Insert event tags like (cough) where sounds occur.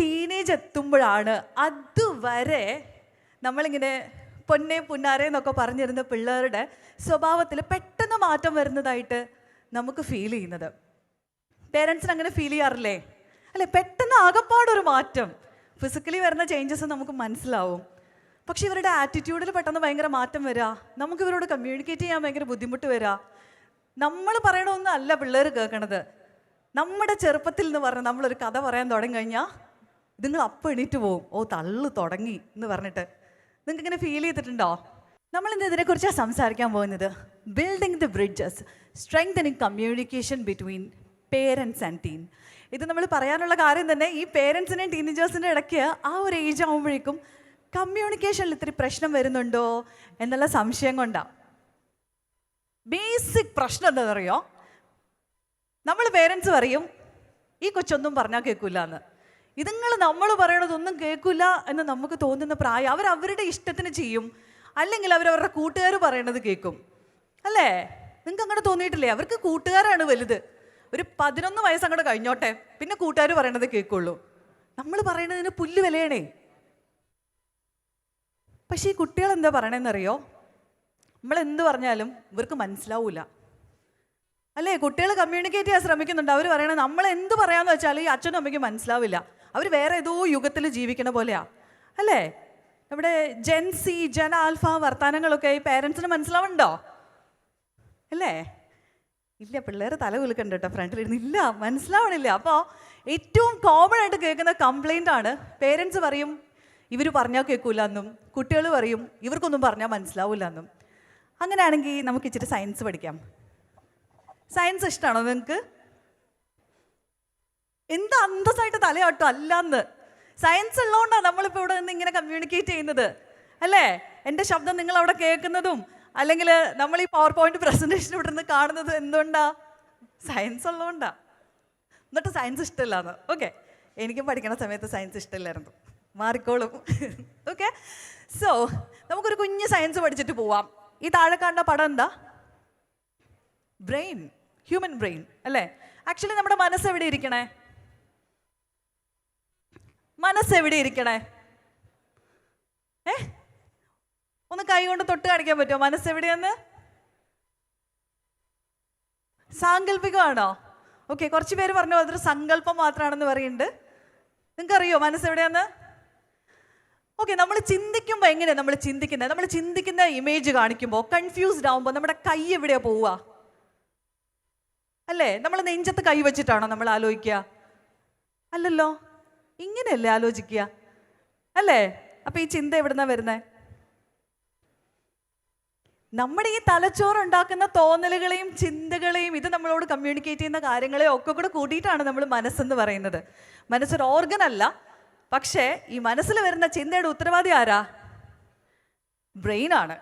Teenage എത്തുമ്പോഴാണ് അതുവരെ നമ്മളിങ്ങനെ പൊന്നെ പുന്നാരെ എന്നൊക്കെ പറഞ്ഞിരുന്ന പിള്ളേരുടെ സ്വഭാവത്തിൽ പെട്ടെന്ന് മാറ്റം വരുന്നതായിട്ട് നമുക്ക് ഫീൽ ചെയ്യുന്നത്. പേരൻസിന് അങ്ങനെ ഫീൽ ചെയ്യാറില്ലേ? അല്ലെ പെട്ടെന്ന് ആകപ്പാടൊരു മാറ്റം. ഫിസിക്കലി വരുന്ന ചേഞ്ചസ് നമുക്ക് മനസ്സിലാവും. പക്ഷെ ഇവരുടെ ആറ്റിറ്റ്യൂഡിൽ പെട്ടെന്ന് ഭയങ്കര മാറ്റം വരാ. നമുക്ക് ഇവരോട് കമ്മ്യൂണിക്കേറ്റ് ചെയ്യാൻ ഭയങ്കര ബുദ്ധിമുട്ട് വരാ. നമ്മൾ പറയണമൊന്നും അല്ല പിള്ളേർ കേൾക്കണത്. നമ്മുടെ ചെറുപ്പത്തിൽ എന്ന് പറഞ്ഞാൽ നമ്മളൊരു കഥ പറയാൻ തുടങ്ങി കഴിഞ്ഞാൽ ഇതുങ്ങൾ അപ്പം എണീറ്റ് പോവും. ഓ തള്ള് തുടങ്ങി എന്ന് പറഞ്ഞിട്ട്. നിങ്ങൾക്ക് ഇങ്ങനെ ഫീൽ ചെയ്തിട്ടുണ്ടോ? നമ്മൾ ഇന്ന് ഇതിനെക്കുറിച്ചാണ് സംസാരിക്കാൻ പോകുന്നത്. Building the bridges strengthening communication between parents and teen ഇത് നമ്മൾ പറയാനുള്ള കാര്യം തന്നെ ഈ പേരൻസിന്റെയും ടീനേജേഴ്സിന്റെ ഇടയ്ക്ക് ആ ഒരു ഏജ് ആകുമ്പോഴേക്കും കമ്മ്യൂണിക്കേഷനിൽ ഇത്തിരി പ്രശ്നം വരുന്നുണ്ടോ എന്നുള്ള സംശയം കൊണ്ടാണ് ബേസിക് പ്രശ്നം എന്താണെന്നറിയോ? നമ്മൾ പേരൻസ് പറയും ഈ കൊച്ചൊന്നും പറഞ്ഞാൽ കേൾക്കില്ല എന്ന് ഇതുങ്ങൾ നമ്മൾ പറയണതൊന്നും കേൾക്കില്ല എന്ന് നമുക്ക് തോന്നുന്ന പ്രായം അവർ അവരുടെ ഇഷ്ടത്തിന് ചെയ്യും. അല്ലെങ്കിൽ അവർ അവരുടെ കൂട്ടുകാർ പറയണത് കേൾക്കും. അല്ലേ? നിങ്ങൾക്ക് അങ്ങനെ തോന്നിയിട്ടില്ലേ? അവർക്ക് കൂട്ടുകാരാണ് വലുത്. ഒരു പതിനൊന്ന് വയസ്സ് അങ്ങോട്ട് കഴിഞ്ഞോട്ടെ പിന്നെ കൂട്ടുകാർ പറയണത് കേൾക്കുള്ളൂ. നമ്മൾ പറയണതിന് പുല്ല് വിലയണേ. പക്ഷേ ഈ കുട്ടികൾ എന്താ പറയണതെന്നറിയോ നമ്മൾ എന്ത് പറഞ്ഞാലും ഇവർക്ക് മനസ്സിലാവൂല. അല്ലേ? കുട്ടികൾ കമ്മ്യൂണിക്കേറ്റ് ചെയ്യാൻ ശ്രമിക്കുന്നുണ്ട്. അവർ പറയണത് നമ്മൾ എന്ത് പറയാമെന്ന് വെച്ചാൽ ഈ അച്ഛനും അമ്മയ്ക്ക് മനസ്സിലാവില്ല. അവർ വേറെ ഏതോ യുഗത്തിൽ ജീവിക്കണ പോലെയാ. അല്ലേ? നമ്മുടെ ജെൻസി ജന ആൽഫ വർത്താനങ്ങളൊക്കെ ഈ പേരൻസിന് മനസ്സിലാവുന്നുണ്ടോ? അല്ലേ? ഇല്ല പിള്ളേർ തല കുലുക്കണ്ട കേട്ടോ ഫ്രണ്ടിലിരുന്ന്. ഇല്ല മനസ്സിലാവണില്ല. അപ്പോൾ ഏറ്റവും കോമൺ ആയിട്ട് കേൾക്കുന്ന കംപ്ലൈന്റ് ആണ് പേരൻസ് പറയും ഇവർ പറഞ്ഞാൽ കേൾക്കൂല എന്നും കുട്ടികൾ പറയും ഇവർക്കൊന്നും പറഞ്ഞാൽ മനസ്സിലാവില്ല എന്നും അങ്ങനെയാണെങ്കിൽ നമുക്ക് ഇച്ചിരി സയൻസ് പഠിക്കാം. സയൻസ് ഇഷ്ടമാണോ നിങ്ങൾക്ക് എന്ത് അന്തസ്സായിട്ട് തലയാട്ടോ അല്ലാന്ന്. സയൻസ് ഉള്ളതുകൊണ്ടാണ് നമ്മളിപ്പോൾ ഇവിടെ നിന്ന് ഇങ്ങനെ കമ്മ്യൂണിക്കേറ്റ് ചെയ്യുന്നത്. അല്ലേ? എന്റെ ശബ്ദം നിങ്ങൾ അവിടെ കേൾക്കുന്നതും അല്ലെങ്കിൽ നമ്മൾ ഈ പവർ പോയിന്റ് പ്രസന്റേഷൻ ഇവിടെ നിന്ന് കാണുന്നത് എന്തുകൊണ്ടാ? സയൻസ് ഉള്ളതുകൊണ്ടാ എന്നിട്ട് സയൻസ് ഇഷ്ടമില്ലാന്ന് ഓക്കെ എനിക്കും പഠിക്കണ സമയത്ത് സയൻസ് ഇഷ്ടമില്ലായിരുന്നു മാറിക്കോളും. (laughs) ഓക്കെ സോ നമുക്കൊരു കുഞ്ഞ് സയൻസ് പഠിച്ചിട്ട് പോവാം. ഈ താഴെ കാണുന്ന പടം എന്താ? ബ്രെയിൻ ഹ്യൂമൻ ബ്രെയിൻ അല്ലേ? ആക്ച്വലി നമ്മുടെ മനസ്സ് എവിടെ ഇരിക്കണേ? മനസ്സ് എവിടെ ഇരിക്കണേ? ഏ? ഒന്ന് കൈ കൊണ്ട് തൊട്ട് കാണിക്കാൻ പറ്റുമോ? മനസ്സ് എവിടെയാന്ന് സാങ്കല്പികമാണോ ഓക്കെ കുറച്ച് പേര് പറഞ്ഞു അതൊരു സങ്കല്പം മാത്രമാണെന്ന് പറയുന്നുണ്ട്. നിങ്ങൾക്കറിയോ മനസ്സ് എവിടെയാന്ന് ഓക്കെ നമ്മൾ ചിന്തിക്കുമ്പോൾ എങ്ങനെയാണ് നമ്മൾ ചിന്തിക്കുന്നത്? നമ്മൾ ചിന്തിക്കുന്ന ഇമേജ് കാണിക്കുമ്പോൾ കൺഫ്യൂസ്ഡ് ആവുമ്പോൾ നമ്മുടെ കൈ എവിടെയാ പോവുക? അല്ലേ? നമ്മൾ നെഞ്ചത്ത് കൈ വെച്ചിട്ടാണോ നമ്മൾ ആലോചിക്കുക? അല്ലല്ലോ? ഇങ്ങനെയല്ലേ ആലോചിക്കുക? അല്ലേ? അപ്പൊ ഈ ചിന്ത എവിടുന്നാ വരുന്നത് നമ്മുടെ ഈ തലച്ചോറുണ്ടാക്കുന്ന തോന്നലുകളെയും ചിന്തകളെയും ഇത് നമ്മളോട് കമ്മ്യൂണിക്കേറ്റ് ചെയ്യുന്ന കാര്യങ്ങളെയും ഒക്കെ കൂടെ കൂട്ടിയിട്ടാണ് നമ്മൾ മനസ്സെന്ന് പറയുന്നത്. മനസ്സൊരു ഓർഗൻ അല്ല. പക്ഷേ ഈ മനസ്സിൽ വരുന്ന ചിന്തയുടെ ഉത്തരവാദി ആരാ? ബ്രെയിൻ ആണ്.